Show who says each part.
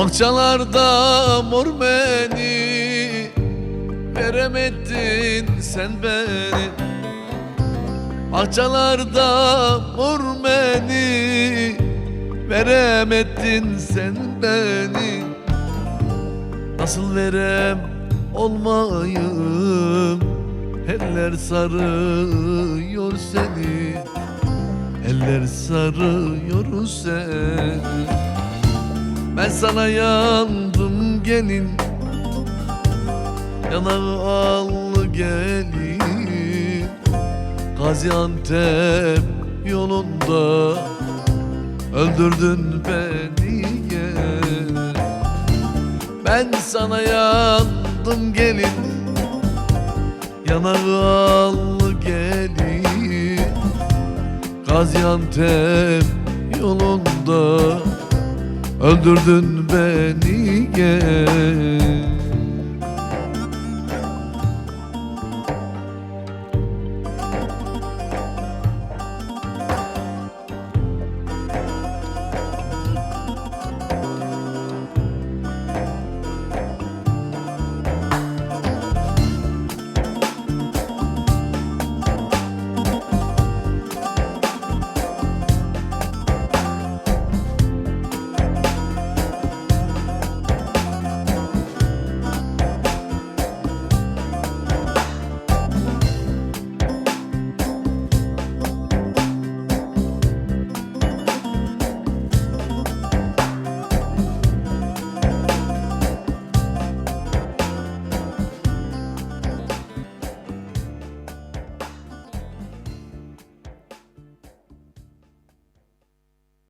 Speaker 1: Akçalarda mor beni Veremedin sen beni. Akçalarda mor beni Veremedin sen beni. Nasıl verem olmayım Eller sarıyor seni. Eller sarıyor seni Ben sana yandım gelin. Yanağı allı gelin. Gaziantep yolunda Öldürdün beni gel. Ben sana yandım gelin. Yanağı allı gelin. Gaziantep yolunda Öldürdün beni gel